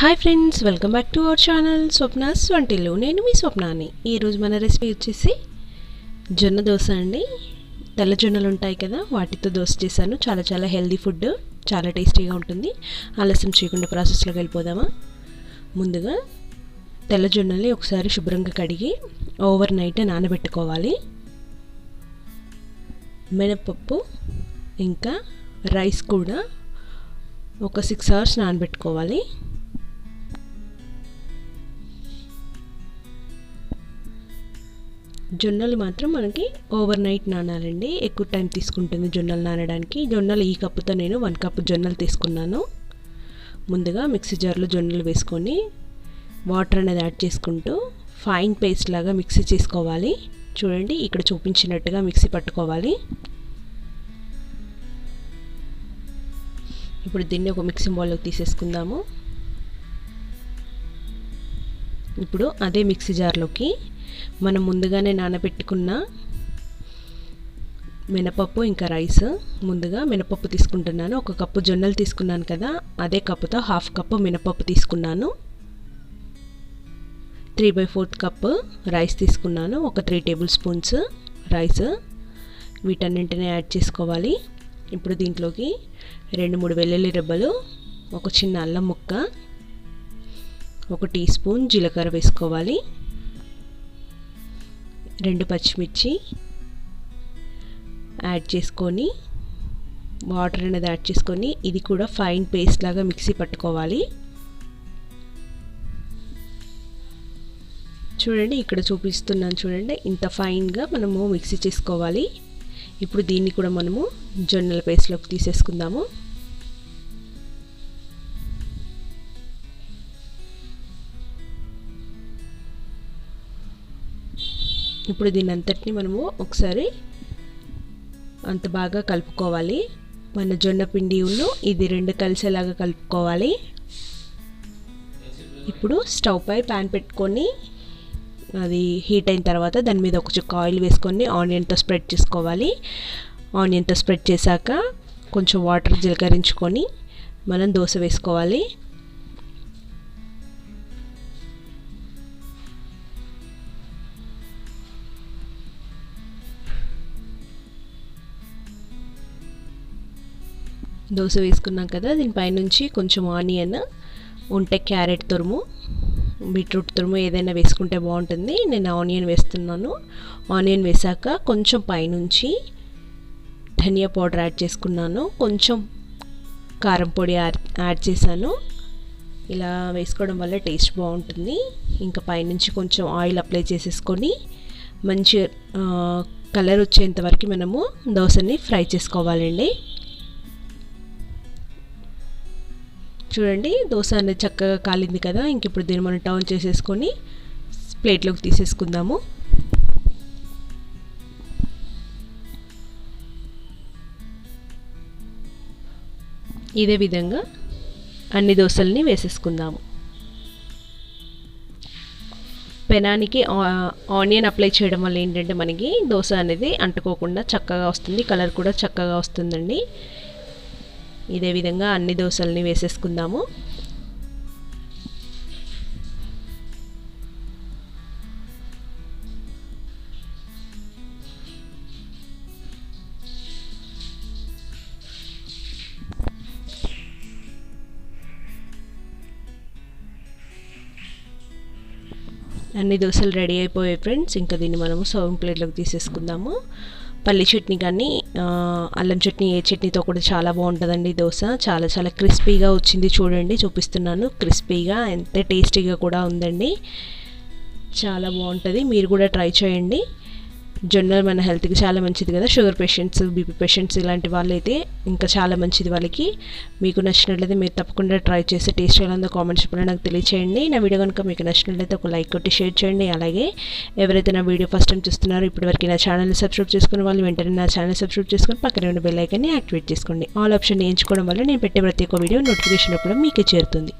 Hi friends welcome back to our channel Swapna's వంటిల్లు. నేను మీ స్వప్నాని. ఈరోజు మన రెసిపీ వచ్చేసి జొన్న దోశ అండి. తెల్ల జొన్నలు ఉంటాయి కదా వాటితో దోశ చేశాను. చాలా చాలా హెల్దీ ఫుడ్ చాలా టేస్టీగా ఉంటుంది. ఆలస్యం చేయకుండా ప్రాసెస్లోకి వెళ్ళిపోదామా? ముందుగా తెల్ల జొన్నల్ని ఒకసారి శుభ్రంగా కడిగి ఓవర్ నైట్ నానబెట్టుకోవాలి. మినపప్పు ఇంకా రైస్ కూడా ఒక సిక్స్ అవర్స్ నానబెట్టుకోవాలి. జొన్నలు మాత్రం మనకి ఓవర్ నైట్ నానాలండి. ఎక్కువ టైం తీసుకుంటుంది జొన్నలు నానడానికి. జొన్నలు ఈ కప్పుతో నేను వన్ కప్ జొన్నలు తీసుకున్నాను. ముందుగా మిక్సీ జార్లో జొన్నలు వేసుకొని వాటర్ అనేది యాడ్ చేసుకుంటూ ఫైన్ పేస్ట్ లాగా మిక్సీ చేసుకోవాలి. చూడండి ఇక్కడ చూపించినట్టుగా మిక్సీ పట్టుకోవాలి. ఇప్పుడు దీన్ని ఒక మిక్సింగ్ బౌల్లోకి తీసేసుకుందాము. ఇప్పుడు అదే మిక్సీ జార్లోకి మనం ముందుగానే నానబెట్టుకున్న మినపప్పు ఇంకా రైస్ ముందుగా మినపప్పు తీసుకుంటున్నాను. ఒక కప్పు జొన్నలు తీసుకున్నాను కదా అదే కప్పుతో హాఫ్ కప్పు మినపప్పు తీసుకున్నాను. Three by fourth cup rice తీసుకున్నాను. ఒక త్రీ టేబుల్ స్పూన్స్ రైస్ వీటన్నింటినీ యాడ్ చేసుకోవాలి. ఇప్పుడు దీంట్లోకి రెండు మూడు వెల్లుల్లి రెబ్బలు ఒక చిన్న అల్లం ముక్క ఒక టీ స్పూన్ జీలకర్ర వేసుకోవాలి. రెండు పచ్చిమిర్చి యాడ్ చేసుకొని వాటర్ అనేది యాడ్ చేసుకొని ఇది కూడా ఫైన్ పేస్ట్ లాగా మిక్సీ పట్టుకోవాలి. చూడండి ఇక్కడ చూపిస్తున్నాను చూడండి ఇంత ఫైన్గా మనము మిక్సీ చేసుకోవాలి. ఇప్పుడు దీన్ని కూడా మనము జొన్నల పేస్ట్లోకి తీసేసుకుందాము. ఇప్పుడు దీని అంతటిని మనము ఒకసారి అంత బాగా కలుపుకోవాలి. మన జొన్న పిండి ఉన్ను ఇది రెండు కలిసేలాగా కలుపుకోవాలి. ఇప్పుడు స్టవ్ పై ప్యాన్ పెట్టుకొని అది హీట్ అయిన తర్వాత దాని మీద ఒక చుక్క ఆయిల్ వేసుకొని ఆనియన్తో స్ప్రెడ్ చేసుకోవాలి. ఆనియన్తో స్ప్రెడ్ చేశాక కొంచెం వాటర్ జీలకరించుకొని మనం దోశ వేసుకోవాలి. దోశ వేసుకున్నాం కదా దీనిపైనుంచి కొంచెం ఆనియన్ ఉంటే క్యారెట్ తురుము బీట్రూట్ తురుము ఏదైనా వేసుకుంటే బాగుంటుంది. నేను ఆనియన్ వేస్తున్నాను. ఆనియన్ వేసాక కొంచెం పైనుంచి ధనియా పౌడర్ యాడ్ చేసుకున్నాను. కొంచెం కారం పొడి యాడ్ చేశాను. ఇలా వేసుకోవడం వల్ల టేస్ట్ బాగుంటుంది. ఇంకా పైనుంచి కొంచెం ఆయిల్ అప్లై చేసేసుకొని మంచి కలర్ వచ్చేంత వరకు మనము దోశని ఫ్రై చేసుకోవాలండి. చూడండి దోశ అనేది చక్కగా కాలింది కదా ఇంక ఇప్పుడు దీన్ని మనం టర్న్ చేసేసుకొని ప్లేట్లోకి తీసేసుకుందాము. ఇదే విధంగా అన్ని దోశల్ని వేసేసుకుందాము. పెనానికి ఆనియన్ అప్లై చేయడం వల్ల ఏంటంటే మనకి దోశ అనేది అంటుకోకుండా చక్కగా వస్తుంది కలర్ కూడా చక్కగా వస్తుందండి. ఇదే విధంగా అన్ని దోశల్ని వేసేసుకుందాము. అన్ని దోశలు రెడీ అయిపోయాయి ఫ్రెండ్స్. ఇంకా దీన్ని మనము సర్వింగ్ ప్లేట్లోకి తీసేసుకుందాము. పల్లి చట్నీ కానీ అల్లం చట్నీ ఏ చట్నీతో కూడా చాలా బాగుంటుందండి దోశ. చాలా చాలా క్రిస్పీగా వచ్చింది చూడండి చూపిస్తున్నాను. క్రిస్పీగా ఎంత టేస్టీగా కూడా ఉందండి. చాలా బాగుంటుంది. మీరు కూడా ట్రై చేయండి. జొన్నలు మన హెల్త్కి చాలా మంచిది కదా షుగర్ పేషెంట్స్ బీపీ పేషెంట్స్ ఇలాంటి వాళ్ళైతే ఇంకా చాలా మంచిది వాళ్ళకి. మీకు నచ్చినట్లయితే మీరు తప్పకుండా ట్రై చేసి టేస్ట్ ఎలా ఉందో కామెంట్స్ చెప్పిన నాకు తెలియచేయండి. నా వీడియో కనుక మీకు నచ్చినట్లయితే ఒక లైక్ కొట్టి షేర్ చేయండి. అలాగే ఎవరైతే నా వీడియో ఫస్ట్ టైం చూస్తున్నారో ఇప్పటివరకు నా ఛానల్ని సబ్స్క్రైబ్ చేసుకున్న వాళ్ళు వెంటనే నా ఛానల్ సబ్స్క్రైబ్ చేసుకొని పక్కనే ఉన్న బెల్ ఐకాన్ని యాక్టివేట్ చేసుకోండి. ఆల్ ఆప్షన్ ఎంచుకోవడం వల్ల నేను పెట్టే ప్రతి ఒక్క వీడియో నోటిఫికేషన్ కూడా మీకే చేరుతుంది.